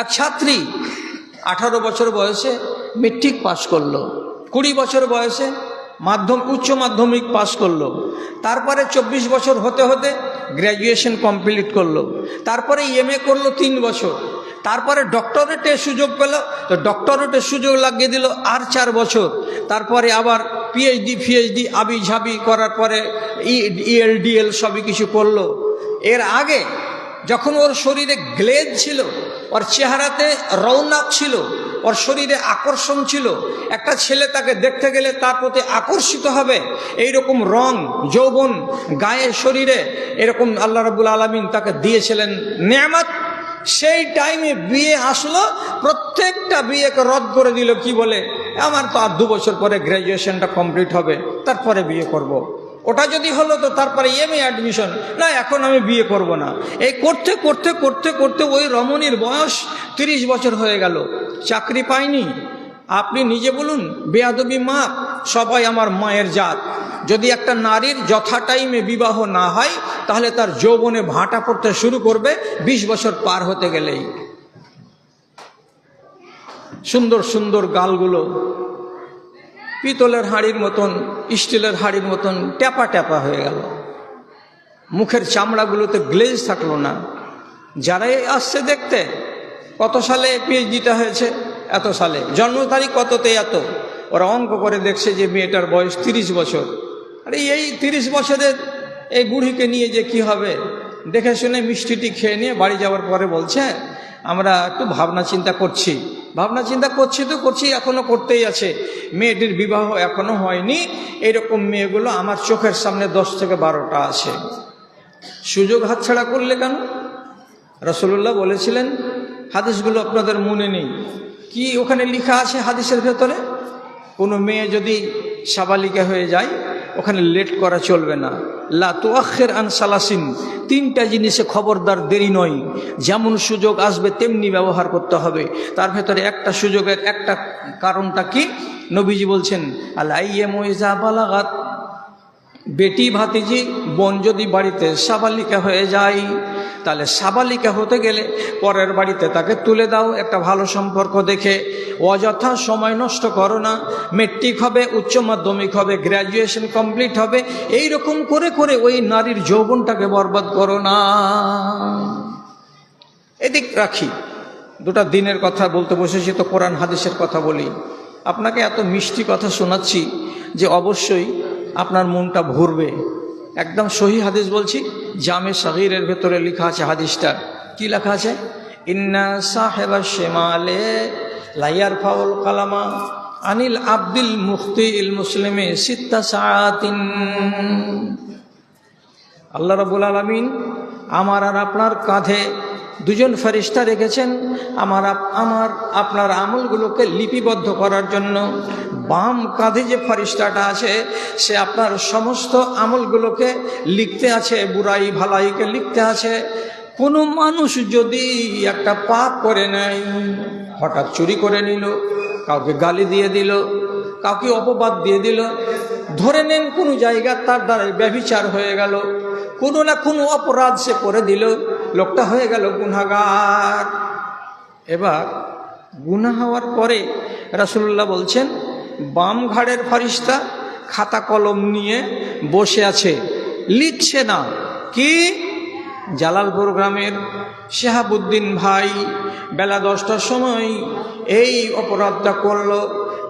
এক ছাত্রী আঠারো বছর বয়সে মেট্রিক পাশ করল, কুড়ি বছর বয়সে মাধ্যম, উচ্চ মাধ্যমিক পাশ করল, তারপরে চব্বিশ বছর হতে হতে গ্র্যাজুয়েশন কমপ্লিট করল, তারপরে এমএ করল তিন বছর, তারপরে ডক্টরেটের সুযোগ পেল, তো ডক্টরেটের সুযোগ লাগিয়ে দিল আর চার বছর, তারপরে আবার পিএইচডি ফিএইচডি আবি ঝাবি করার পরে ইএলডিএল সবই কিছু করল, এর আগে যখন ওর শরীরে গ্লেজ ছিল ওর চেহারাতে রৌনক ছিল, ওর শরীরে আকর্ষণ ছিল। একটা ছেলে তাকে দেখতে গেলে তার প্রতি আকর্ষিত হবে। এই রকম রং, যৌবন গায়ে শরীরে এরকম আল্লাহ রবুল আলমিন তাকে দিয়েছিলেন নেয়ামত। সেই টাইমে বিয়ে আসলো, প্রত্যেকটা বিয়েকে রদ করে দিল, কি বলে? আমার তো আর দু বছর পরে গ্র্যাজুয়েশনটা কমপ্লিট হবে, তারপরে বিয়ে করব। ওটা যদি হলো তো তারপরে এমএ অ্যাডমিশন না, এখন আমি বিয়ে করব না। এই করতে করতে করতে করতে ওই রমণীর বয়স তিরিশ বছর হয়ে গেল। চাকরি পায়নি আপনি নিজে বলুন, বেয়াদবি মা, সবাই আমার মায়ের জাত। যদি একটা নারীর যথা টাইমে বিবাহ না হয়, তাহলে তার যৌবনে ভাটা পড়তে শুরু করবে ২০ বছর পার হতে গেলেই। সুন্দর সুন্দর গালগুলো। পিতলের হাড়ির মতন, স্টিলের হাড়ির মতন ট্যাপা ট্যাপা হয়ে গেল। মুখের চামড়াগুলোতে গ্লেজ থাকল না। যারাই আসছে দেখতে, কত সালে পিএইচডিটা হয়েছে? এত সালে। জন্ম তারিখ কততে এত? ওরা অঙ্ক করে দেখছে যে মেয়েটার বয়স তিরিশ বছর। আরে এই তিরিশ বছরের এই বুড়িকে নিয়ে যে কি হবে? দেখে শুনে মিষ্টিটি খেয়ে নিয়ে বাড়ি যাওয়ার পরে বলছে, আমরা একটু ভাবনা চিন্তা করছি। ভাবনা চিন্তা করছি তো করছি এখনও করতেই আছে। মেয়েটির বিবাহ এখনও হয়নি। এরকম মেয়েগুলো আমার চোখের সামনে দশ থেকে বারোটা আছে। সুযোগ হাতছাড়া করলে কেন? রসুল্লাহ বলেছিলেন, হাদিসগুলো আপনাদের মনে নেই। কি ওখানে লেখা আছে হাদিসের ভেতরে? কোনো মেয়ে যদি সাবালিকা হয়ে যায়, ওখানে লেট করা চলবে না। লা আনসালাসিন আন সালাসিন। তিনটা জিনিসে খবরদার দেরি নয়। যেমন সুযোগ আসবে, তেমনি ব্যবহার করতে হবে। তার ভেতরে একটা সুযোগের একটা কারণটা কি? নবীজি বলছেন আল্লাহাত বেটি ভাতিজি, বোন যদি বাড়িতে সাবালিকা হয়ে যায় তাহলে সাবালিকা হতে গেলে পরের বাড়িতে তাকে তুলে দাও, একটা ভালো সম্পর্ক দেখে। অযথা সময় নষ্ট করো না মেট্রিক হবে, উচ্চ মাধ্যমিক হবে গ্র্যাজুয়েশন কমপ্লিট হবে এই রকম করে করে ওই নারীর যৌবনটাকে বরবাদ করো না। এদিক রাখি, দুটা দিনের কথা বলতে বসেছি তো কোরআন হাদিসের কথা বলি। আপনাকে এত মিষ্টি কথা শোনাচ্ছি যে অবশ্যই আপনার মনটা ভরবে। একদম সহি হাদিস বলছি জামে সাগিরের ভেতরে লেখা আছে হাদিসটা। কি লেখা আছে? ইন্না সাহেবা শেমালে লাইয়ার ফাউল কালামা আনিল আব্দুল মুফতি ইল মুসলিমে সিত্তা সাতিন আল্লাহ রবুল আলমিন আমার আর আপনার কাঁধে দুজন ফেরিস্তা রেখেছেন আমার আমার, আপনার আমলগুলোকে লিপিবদ্ধ করার জন্য। বাম কাঁধে যে ফরিস্তাটা আছে, সে আপনার সমস্ত আমলগুলোকে লিখতে আছে, বুড়াই ভালাইকে লিখতে আছে। কোনো মানুষ যদি একটা পাপ করে নেয়, হঠাৎ চুরি করে নিল, কাউকে গালি দিয়ে দিল, কাউকে অপবাদ দিয়ে দিল, ধরে নেন কোনো জায়গা তার দ্বারা ব্যভিচার হয়ে গেল। কোনো না কোনো অপরাধ সে করে দিল। লোকটা হয়ে গেল গুনাগার। এবার গুনা হওয়ার পরে রাসুল্লাহ বলছেন, বাম ঘাড়ের ফারিস্তা খাতা কলম নিয়ে বসে আছে, লিখছে না। কি? জালালপুর গ্রামের শেহাবুদ্দিন ভাই বেলা দশটার সময় এই অপরাধটা করল।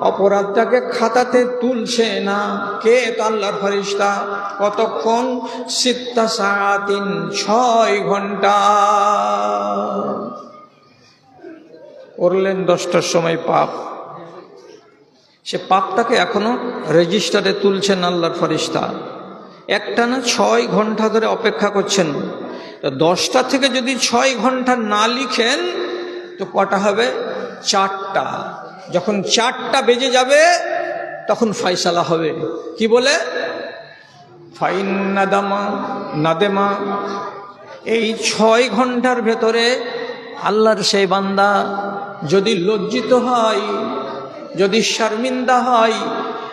অপরাধটাকে খাতাতে তুলছে না। কে তো আল্লাহর ফরিস্তা কতক্ষণ? সিত্তা সারাতিন ছয় ঘণ্টা। করলেন দশটার সময় পাপ। সে পাপটাকে এখনও রেজিস্টারে তুলছেন আল্লাহর ফরিস্তা একটা না ছয় ঘণ্টা ধরে অপেক্ষা করছেন। দশটা থেকে যদি ছয় ঘণ্টা না লিখেন, তো কটা হবে? চারটা। যখন চারটা বেজে যাবে, তখন ফয়সালা হবে। কি বলে? ফাইন নাদামা নাদেমা, এই ছয় ঘণ্টার ভেতরে আল্লাহর সেই বান্দা যদি লজ্জিত হয়, যদি শর্মিন্দা হয়,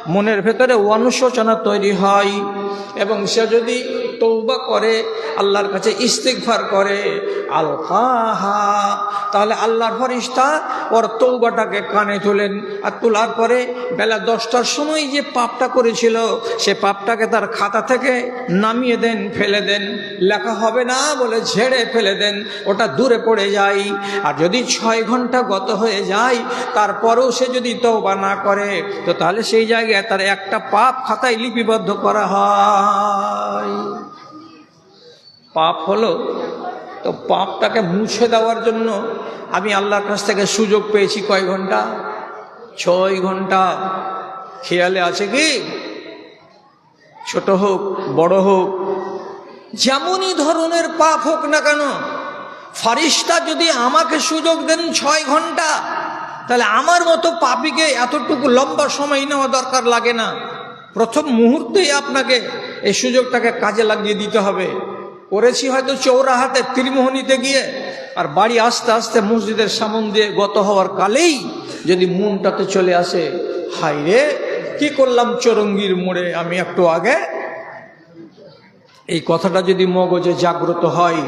মনের ভেতরে অনুশোচনা তৈরি হয় এবং সে যদি তৌবা করে, আল্লাহর কাছে ইস্তেকফার করে আল কাহা তাহলে আল্লাহর ফরিস্তা ওর তৌবাটাকে কানে তোলেন। আর তোলার পরে বেলা দশটার সময় যে পাপটা করেছিল, সে পাপটাকে তার খাতা থেকে নামিয়ে দেন, ফেলে দেন। লেখা হবে না বলে ঝেড়ে ফেলে দেন, ওটা দূরে পড়ে যায়। আর যদি ছয় ঘণ্টা গত হয়ে যায়, তারপরেও সে যদি তৌবা না করে, তো তাহলে সেই জায়গায় তার একটা পাপ খাতায় লিপিবদ্ধ করা হয়। পাপ হলো, তো পাপটাকে মুছে দেওয়ার জন্য আমি আল্লাহর কাছ থেকে সুযোগ পেয়েছি কয় ঘণ্টা? ছয় ঘণ্টা। খেয়ালে আছে কি? ছোট হোক, বড় হোক, যেমনই ধরনের পাপ হোক না কেন, ফারিস্তা যদি আমাকে সুযোগ দেন ছয় ঘণ্টা, তাহলে আমার মতো পাপিকে এতটুকু লম্বা সময় নেওয়া দরকার লাগে না। প্রথম মুহূর্তেই আপনাকে এই সুযোগটাকে কাজে লাগিয়ে দিতে হবে। করেছি হয়তো চৌরাহাতে ত্রিমোহনীতে গিয়ে, আর বাড়ি আস্তে আস্তে মসজিদের সামন দিয়ে গত হওয়ার কালেই যদি মনটাতে চলে আসে হাই রে কি করলাম চরঙ্গির মোড়ে? আমি একটু আগে এই কথাটা যদি মগজে জাগ্রত হয়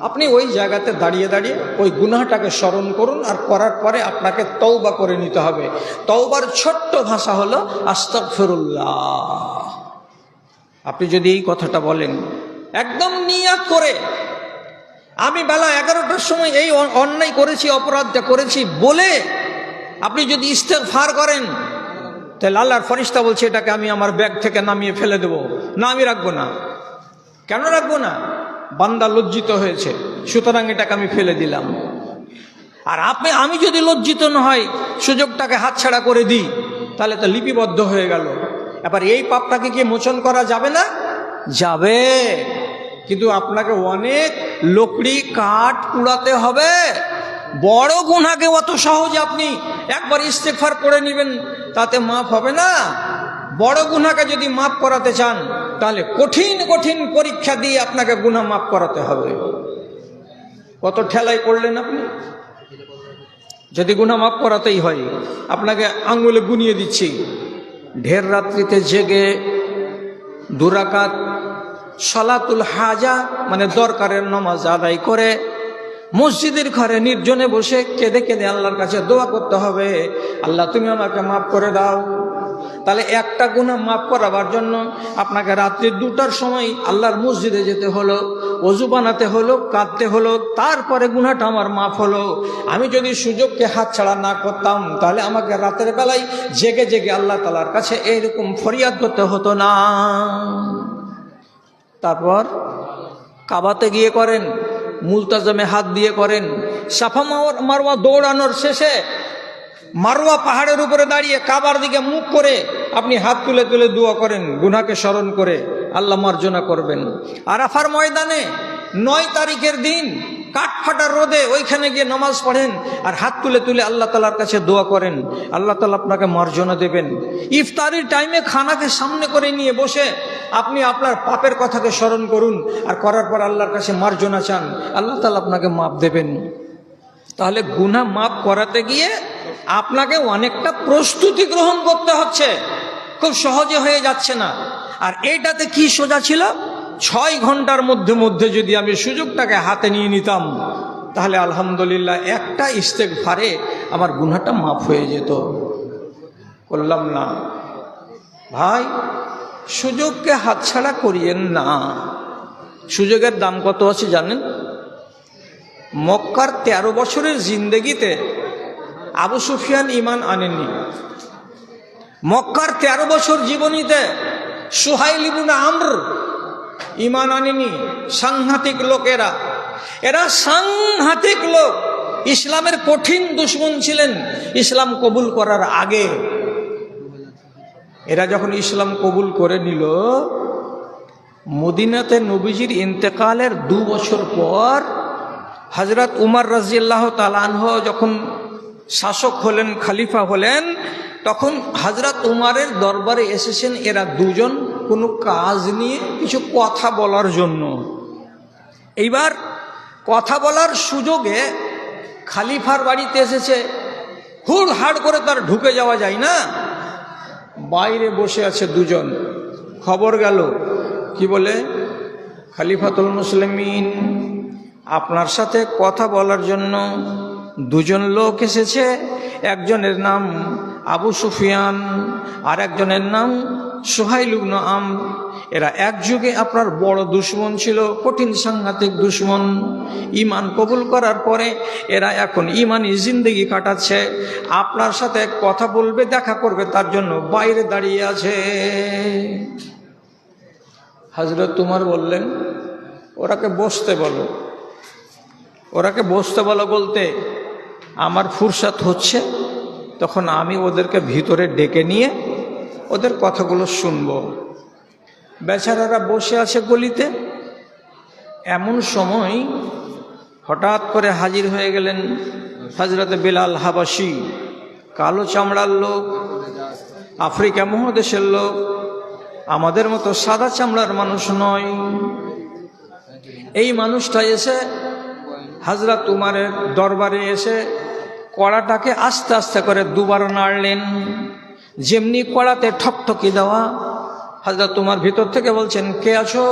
আপনি ওই জায়গাতে দাঁড়িয়ে দাঁড়িয়ে ওই গুনাহটাকে স্মরণ করুন আর করার পরে আপনাকে তৌবা করে নিতে হবে। তৌবার ছোট্ট ভাষা হলো আস্তাগফিরুল্লাহ। আপনি যদি এই কথাটা বলেন, একদম নিয়াত করে, আমি বেলা এগারোটার সময় এই অন্যায় করেছি, অপরাধটা করেছি বলে আপনি যদি ইস্তেগফার করেন, তাহলে আল্লাহর ফরিস্তা বলছে, এটাকে আমি আমার ব্যাগ থেকে নামিয়ে ফেলে দেবো। না, আমি রাখব না। কেন রাখব না? বান্দা লজ্জিত হয়েছে, সুতরাং এটাকে আমি ফেলে দিলাম। আর আপনি, আমি যদি লজ্জিত না হয়, সুযোগটাকে হাতছাড়া করে দিই, তাহলে তো লিপিবদ্ধ হয়ে গেল। এবার এই পাপটাকে কি মোচন করা যাবে না? যাবে। কিন্তু আপনাকে অনেক লকড়ি কাঠ কুড়াতে হবে। বড় গুনাকে অত সহজে আপনি একবার ইস্তেকফার করে নেবেন, তাতে মাফ হবে না। বড় গুনাকে যদি মাফ করাতে চান তাহলে কঠিন কঠিন পরীক্ষা দিয়ে আপনাকে গুনাহ মাফ করাতে হবে। কত ঠেলায় পড়লেন আপনি? যদি গুনাহ মাফ করাতেই হয়, আপনাকে আঙ্গুলে গুনিয়ে দিচ্ছি। ঢের রাত্রিতে জেগে দুরাকাত সলাতুল হাজা মানে দরকারের নমাজ আদায় করে মসজিদের ঘরে নির্জনে বসে কেঁদে কেঁদে আল্লাহর কাছে দোয়া করতে হবে। আল্লাহ, তুমি আমাকে মাফ করে দাও। তাহলে একটা গুণা মাফ করাবার জন্য আপনাকে রাত্রি দুটার সময় আল্লাহর মসজিদে যেতে হলো, অজু বানাতে হলো, কাঁদতে হলো, তারপরে গুণাটা আমার মাফ হলো। আমি যদি সুযোগকে হাতছাড়া না করতাম, তাহলে আমাকে রাতের বেলায় জেগে জেগে আল্লাহ তালার কাছে এইরকম ফরিয়াদ করতে হতো না। তারপর কাবাতে গিয়ে করেন, মুলতাজমে হাত দিয়ে করেন, সাফা মারওয়া দৌড়ানোর শেষে মারওয়া পাহাড়ের উপরে দাঁড়িয়ে কাবার দিকে মুখ করে আপনি হাত তুলে তুলে দোয়া করেন গুনাকে স্মরণ করে আল্লাহ মার্জনা করবেন। আরাফার ময়দানে নয় তারিখের দিন কাঠফাটা রোদে ওইখানে গিয়ে নামাজ পড়েন আর হাত তুলে তুলে আল্লাহ তালার কাছে দোয়া করেন, আল্লাহ তালা আপনাকে মার্জনা দেবেন। ইফতারির টাইমে খানাকে সামনে করে নিয়ে বসে আপনি আপনার পাপের কথাকে স্মরণ করুন আর করার পর আল্লাহর কাছে মার্জনা চান, আল্লাহ তালা আপনাকে মাপ দেবেন। তাহলে গুনা মাপ করাতে গিয়ে আপনাকে অনেকটা প্রস্তুতি গ্রহণ করতে হচ্ছে। খুব সহজে হয়ে যাচ্ছে না। আর এইটাতে কি সোজা ছিল? ছয় ঘণ্টার মধ্যে মধ্যে যদি আমি সুযোগটাকে হাতে নিয়ে নিতাম, তাহলে আলহামদুলিল্লাহ একটা ইস্তেক ফারে আমার গুনাটা মাফ হয়ে যেত। করলাম না। ভাই, সুযোগকে হাতছাড়া করিয়েন না। সুযোগের দাম কত আছে জানেন? মক্কার তেরো বছরের জিন্দেগিতে আবু সুফিয়ান ইমান আনেননি। মক্কার তেরো বছর জীবনীতে সুহাইল ইবুন আমর ইমান আনেনি সাংঘাতিক লোকেরা। এরা সাংঘাতিক লোক। ইসলামের কঠিন দুশ্মন ছিলেন। ইসলাম কবুল করার আগে। এরা যখন ইসলাম কবুল করে নিল, মদিনাতে নবীজির ইন্তেকালের দু বছর পর হজরত উমর রাজিয়াল্লাহ তালানহ যখন শাসক হলেন, খালিফা হলেন, তখন হজরত উমারের দরবারে এসেছেন এরা দুজন কোনো কাজ নিয়ে কিছু কথা বলার জন্য। এইবার কথা বলার সুযোগে খালিফার বাড়িতে এসেছে, হুড় হাড় করে তার ঢুকে যাওয়া যায় না? বাইরে বসে আছে দুজন। খবর গেল, কি বলে? খালিফাতুল মুসলিমিন, আপনার সাথে কথা বলার জন্য দুজন লোক এসেছে, একজনের নাম আবু সুফিয়ান আর একজনের নাম সোহাইলুগ্ন আম। এরা এক যুগে আপনার বড় দুশ্মন ছিল, কঠিন সাংঘাতিক দুশ্মন। ইমান কবুল করার পরে এরা এখন ইমানি জিন্দগি কাটাচ্ছে। আপনার সাথে কথা বলবে, দেখা করবে, তার জন্য বাইরে দাঁড়িয়ে আছে। হাজরত তোমার বললেন, ওরাকে বসতে বলো। ওরাকে বসতে বলো বলতে আমার ফুরসাত হচ্ছে, তখন আমি ওদেরকে ভিতরে ডেকে নিয়ে ওদের কথাগুলো শুনব। বেচারারা বসে আছে গলিতে। এমন সময় হঠাৎ করে হাজির হয়ে গেলেন হজরত বিলাল হাবাসি কালো চামড়ার লোক, আফ্রিকা মহাদেশের লোক, আমাদের মতো সাদা চামড়ার মানুষ নয়। এই মানুষটা এসে হাজরত উমারের দরবারে এসে কড়াটাকে আস্তে আস্তে করে দুবার নাড়লেন। যেমনি কড়াতে ঠকঠকি দেওয়া হাজরত তোমার ভিতর থেকে বলছেন, কে আছো?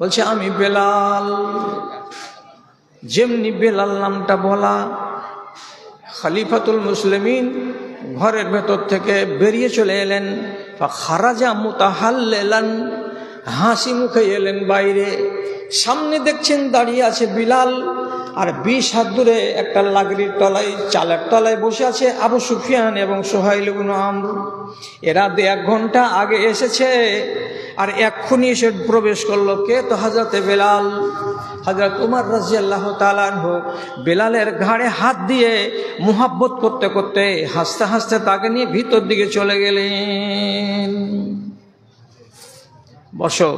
বলছে, আমি বেলাল। যেমনি বেলাল নামটা বলা, খালিফাতুল মুসলিমিন ঘরের ভেতর থেকে বেরিয়ে চলে এলেন। বা খারাজা মুতাহাল্লেলান, হাসি মুখে এলেন বাইরে। সামনে দেখছেন দাঁড়িয়ে আছে বিলাল, আর বিশ হাত দূরে একটা লাগরির তলায়, চালের তলায় বসে আছে আবু সুফিয়ান এবং সোহাইল আমর। এরা দু এক ঘণ্টা আগে এসেছে, আর এক্ষুনি এসে প্রবেশ করল কে? তো হাজরতে বেলাল। হজরত উমার রাজিয়াল্লাহ তালানহ বেলালের ঘাড়ে হাত দিয়ে মুহাব্বত করতে করতে হাসতে হাসতে তাকে নিয়ে ভিতর দিকে চলে গেলেন। বসো,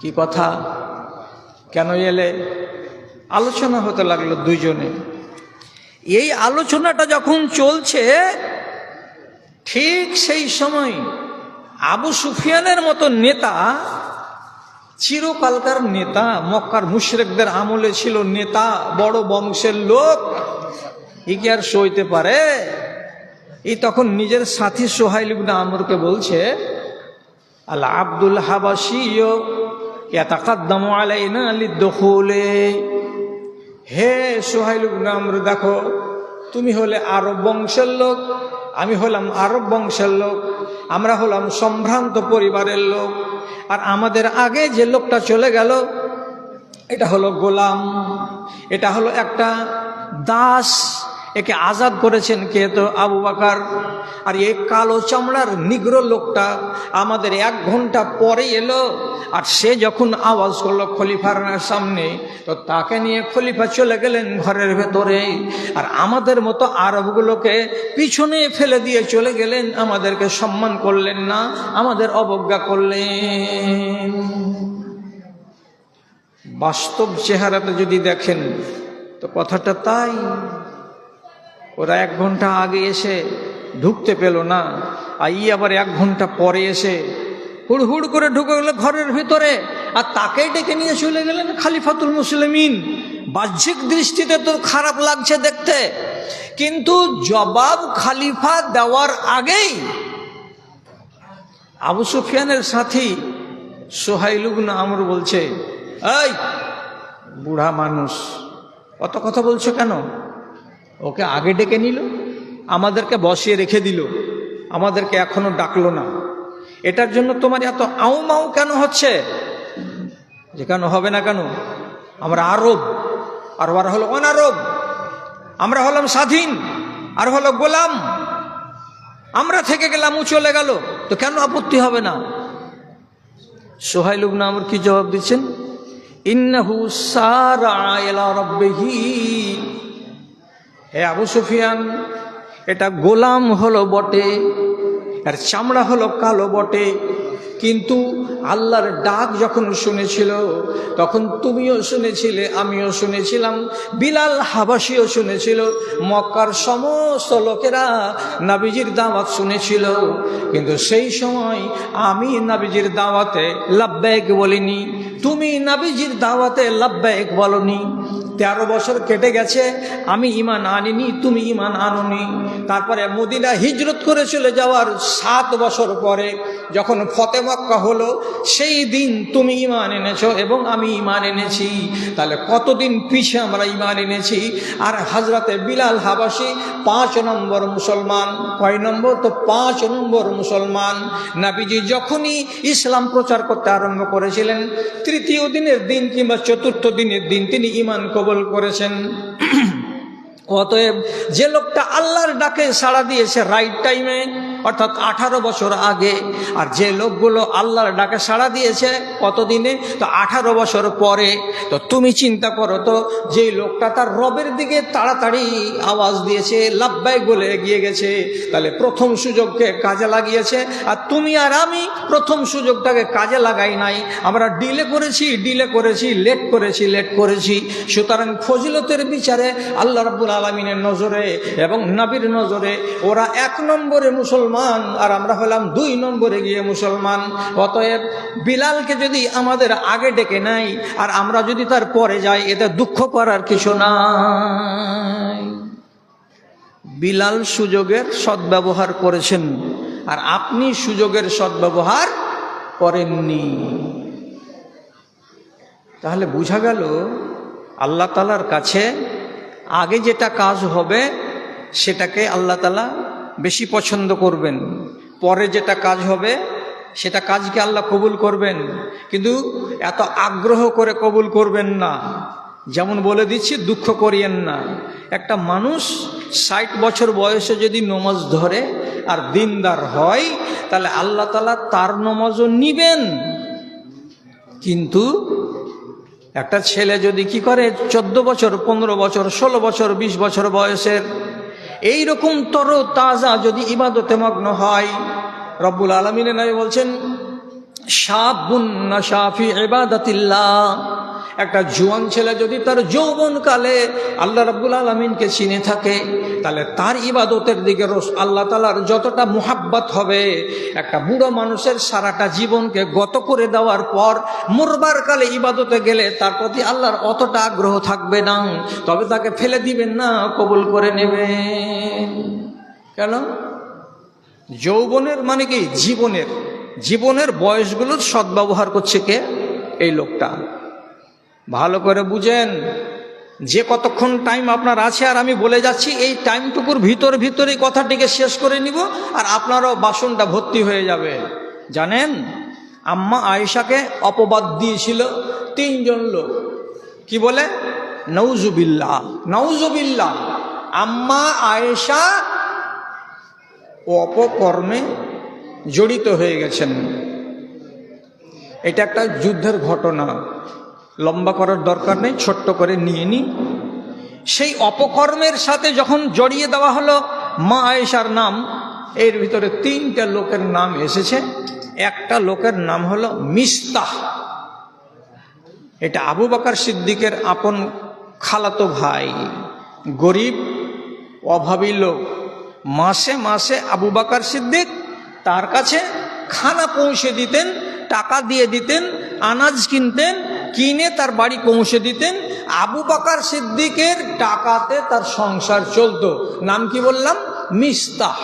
কি কথা? কেন এলে? আলোচনা হতে লাগল দুজনে এই আলোচনাটা যখন চলছে, ঠিক সেই সময় আবু সুফিয়ানের মতো নেতা, চিরকালকার নেতা, মক্কার মুশরেকদের আমলে ছিল নেতা, বড় বংশের লোক, ই কি আর সইতে পারে? এই তখন নিজের সাথী সোহাইল আমরকে বলছে, আল আব্দুল হাবাসিও হে সোহাইল ইবনে দেখো, তুমি হলে আরব বংশের লোক, আমি হলাম আরব বংশের লোক, আমরা হলাম সম্ভ্রান্ত পরিবারের লোক, আর আমাদের আগে যে লোকটা চলে গেল, এটা হলো গোলাম, এটা হলো একটা দাস একে আজাদ করেছেন কে তো আবু বাকার। আর এই কালো চামড়ার নিগ্র লোকটা আমাদের এক ঘণ্টা পরে এলো, আর সে যখন আওয়াজ করল খলিফার সামনে, তো তাকে নিয়ে খলিফা চলে গেলেন ঘরের ভেতরে। আর আমাদের মতো আরবগুলোকে পিছনে ফেলে দিয়ে চলে গেলেন, আমাদেরকে সম্মান করলেন না, আমাদের অবজ্ঞা করলেন। বাস্তব চেহারাটা যদি দেখেন, তো কথাটা তাই। ওরা এক ঘণ্টা আগে এসে ঢুকতে পেল না। আর ই আবার এক ঘণ্টা পরে এসে হুড় হুড় করে ঢুকে গেল ঘরের ভিতরে। আর তাকে ডেকে নিয়ে চলে গেলেন খালিফাতুল মুসলিমিন। বাহ্যিক দৃষ্টিতে তো খারাপ লাগছে দেখতে। কিন্তু জবাব খালিফা দেওয়ার আগেই আবু সুফিয়ানের সাথী সোহাইলুগুন আমর বলছে, এই বুড়া মানুষ, অত কথা বলছো কেন? ওকে আগে ডেকে নিল, আমাদেরকে বসিয়ে রেখে দিল, আমাদেরকে এখনও ডাকলো না। এটার জন্য তোমার এত আউ মাউ কেন হচ্ছে? যে কেন হবে না কেন? আমরা আরব, আর ওরা হলো অনারব। আমরা হলাম স্বাধীন, আর হলো গোলাম। আমরা থেকে গেলাম চলে গেল, তো কেন আপত্তি হবে না? সোহাইলুব নামর কি জবাব দিচ্ছেন? ইন্নাহু সারা রাব্বিহি। হে আবু সুফিয়ান, এটা গোলাম হলো বটে আর চামড়া হলো কালো বটে। কিন্তু আল্লাহর ডাক যখন শুনেছিল, তখন তুমিও শুনেছিলে, আমিও শুনেছিলাম, বিলাল হাবাসিও শুনেছিল, মক্কার সমস্ত লোকেরা নাবিজির দাওয়াত শুনেছিল। কিন্তু সেই সময় আমি নাবিজির দাওয়াতে লাব্বাইক বলিনি, তুমি নাবিজির দাওয়াতে লাব্বাইক বলনি। তেরো বছর কেটে গেছে, আমি ইমান আনিনি, তুমি ইমান আননি। তারপরে মদিনা হিজরত করে চলে যাওয়ার সাত বছর পরে যখন ফতে মক্কা হলো, সেই দিন তুমি ইমান এনেছো এবং আমি ইমান এনেছি। তাহলে কতদিন পিছে আমরা ইমান এনেছি? আর হাজরাতে বিলাল হাবাসি পাঁচ নম্বর মুসলমান। কয় নম্বর? তো পাঁচ নম্বর মুসলমান। নাবিজি যখনই ইসলাম প্রচার করতে আরম্ভ করেছিলেন, তৃতীয় দিনের দিন কিংবা চতুর্থ দিনের দিন তিনি ইমান করেছেন। অতএব যে লোকটা আল্লাহর ডাকে সাড়া দিয়েছে রাইট টাইমে অর্থাৎ আঠারো বছর আগে। আর যে লোকগুলো আল্লাহর ডাকে সাড়া দিয়েছে কতদিনে? তো আঠারো বছর পরে। তো তুমি চিন্তা করো তো যে লোকটা তার রবের দিকে তাড়াতাড়ি আওয়াজ দিয়েছে লাভবাই বলে এগিয়ে গেছে। তাহলে প্রথম সুযোগকে কাজে লাগিয়েছে। আর তুমি আর আমি প্রথম সুযোগটাকে কাজে লাগাই নাই। আমরা ডিলে করেছি ডিলে করেছি, লেট করেছি লেট করেছি। সুতরাং ফজিলতের বিচারে আল্লাহ রাব্বুল আলমিনের নজরে এবং নাবির নজরে ওরা এক নম্বরে মুসলমান আর আমরা হলাম দুই নম্বরে গিয়ে মুসলমান। অতএব বিলালকে যদি আমাদের আগে ডেকে নাই আর আমরা যদি তার পরে যাই, এতে দুঃখ করার কিছু নাই। বিলাল সুযোগের সদ্ব্যবহার করেছেন আর আপনি সুযোগের সদ্ব্যবহার করেননি। তাহলে বোঝা গেল আল্লাহ তালার কাছে আগে যেটা কাজ হবে সেটাকে আল্লাহ তালা বেশি পছন্দ করবেন। পরে যেটা কাজ হবে, সেটা কাজকে আল্লাহ কবুল করবেন। কিন্তু এত আগ্রহ করে কবুল করবেন না। যেমন বলে দিচ্ছি, দুঃখ করিয়েন না। একটা মানুষ ষাট বছর বয়সে যদি নমাজ ধরে আর দিনদার হয়, তাহলে আল্লাহ তালা তার নমাজও নিবেন। কিন্তু একটা ছেলে যদি কি করে, চোদ্দ বছর, পনেরো বছর, ষোলো বছর ২০ বছর বয়সের এই রকম তর তাজা যদি ইবাদতে মগ্ন হয় রব্বুল আলমিনে নয় বলছেন সাবুন্না শাফি একটা জুয়ান ছেলে যদি তার যৌবনকালে আল্লাহ রাব্বুল আলমিনকে চিনে থাকে, তাহলে তার ইবাদতের দিকে রস, আল্লাহ তালার যতটা মোহাব্বত হবে, একটা বুড়ো মানুষের সারাটা জীবনকে গত করে দেওয়ার পর মরবার কালে ইবাদতে গেলে তার প্রতি আল্লাহর অতটা আগ্রহ থাকবে না। তবে তাকে ফেলে দিবেন না, কবুল করে নেবেন। কেন? যৌবনের মানে কি? জীবনের। জীবনের বয়সগুলোর সদ্ব্যবহার করছে কে? এই লোকটা। ভালো করে বুঝেন। যে কতক্ষণ টাইম আপনার আছে, আর আমি বলে যাচ্ছি, এই টাইমটুকুর ভিতর ভিতরেই কথাটিকে শেষ করে নিব, আর আপনারও বাসনটা ভর্তি হয়ে যাবে। জানেন? আম্মা আয়েশাকে অপবাদ দিয়েছিল তিনজন লোক। কি বলে? নৌজুবিল্লা নৌজুবিল্লা আম্মা আয়েশা অপকর্মে জড়িত হয়ে গেছেন। এটা একটা যুদ্ধের ঘটনা। লম্বা করার দরকার নেই, ছোট্ট করে নিয়ে নি। সেই অপকর্মের সাথে যখন জড়িয়ে দেওয়া হলো, মা আয়েশার নাম, এর ভিতরে তিনটা লোকের নাম এসেছে। একটা লোকের নাম হলো মিস্তাহ। এটা আবু বাকার সিদ্দিকের আপন খালাতো ভাই। গরিব, অভাবী লোক। মাসে মাসে আবু বাকার সিদ্দিক তার কাছে খানা পৌঁছে দিতেন, টাকা দিয়ে দিতেন, আনাজ কিনতেন কিনে তার বাড়ি পৌঁছে দিতেন। আবু বাকার সিদ্দিকের টাকাতে তার সংসার চলতো। নাম কি বললাম? মিস্তাহ।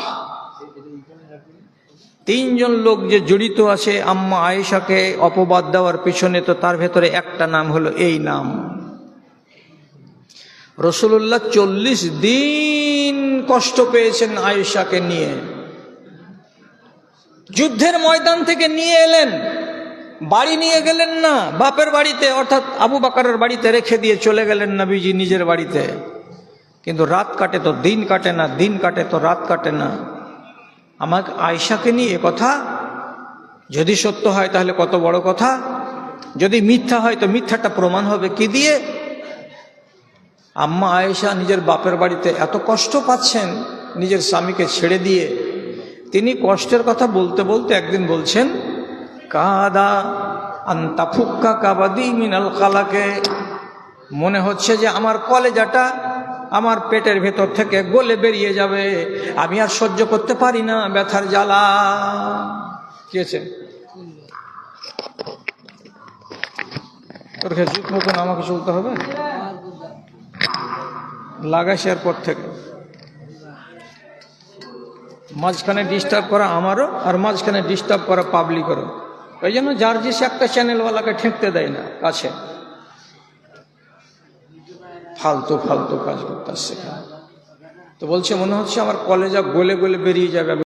তিনজন লোক যে জড়িত আছে, আম্মা আয়েশাকে অপবাদ দেওয়ার পিছনে তো তার ভেতরে একটা নাম হলো এই নাম। রসুল্লাহ চল্লিশ দিন কষ্ট পেয়েছেন আয়েশাকে নিয়ে। যুদ্ধের ময়দান থেকে নিয়ে এলেন। বাড়ি নিয়ে গেলেন না, বাপের বাড়িতে, অর্থাৎ আবু বাকারের বাড়িতে রেখে দিয়ে চলে গেলেন না বিজি নিজের বাড়িতে। কিন্তু রাত কাটে তো, দিন কাটে না, দিন কাটে তো, রাত কাটে না। আমাকে আয়সাকে নিয়ে কথা, যদি সত্য হয় তাহলে কত বড় কথা, যদি মিথ্যা হয় তো মিথ্যাটা প্রমাণ হবে কি দিয়ে? আম্মা আয়েশা নিজের বাপের বাড়িতে এত কষ্ট পাচ্ছেন, নিজের স্বামীকে ছেড়ে দিয়ে, তিনি কষ্টের কথা বলতে বলতে একদিন বলছেন কাদা আন্তা ফুক্কা কাবাদি মিনাল কালাকে মনে হচ্ছে যে আমার কলেজাটা আমার পেটের ভেতর থেকে গলে বেরিয়ে যাবে। আমি আর সহ্য করতে পারি না ব্যথার জ্বালা। কি আছে তোর মতন আমাকে চলতে হবে? লাগাইছে পর থেকে। মাঝখানে ডিস্টার্ব করা আমারও আর মাঝখানে ডিস্টার্ব করা পাবলিকেরও ওই জন্য যার জিস একটা চ্যানেলওয়ালাকে ঠেকতে দেয় না কাছে, ফালতু ফালতু কাজ করতে আসছে তো বলছে, মনে হচ্ছে আমার কলেজা গলে গলে বেরিয়ে যাবে।